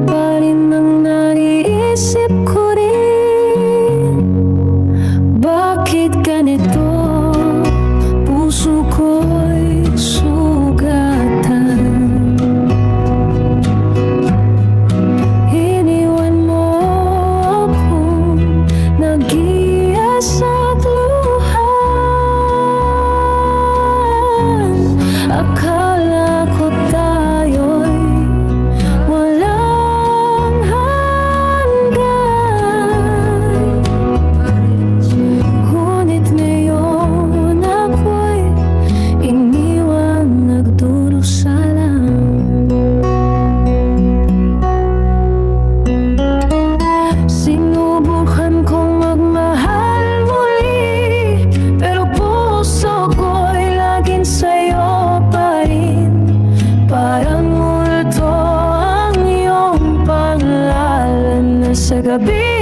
pa rin ang naiisip ko Bakit ganito? Puso ko'y sugatan. Iniwan mo akong nag-iasat luhan Akala gabi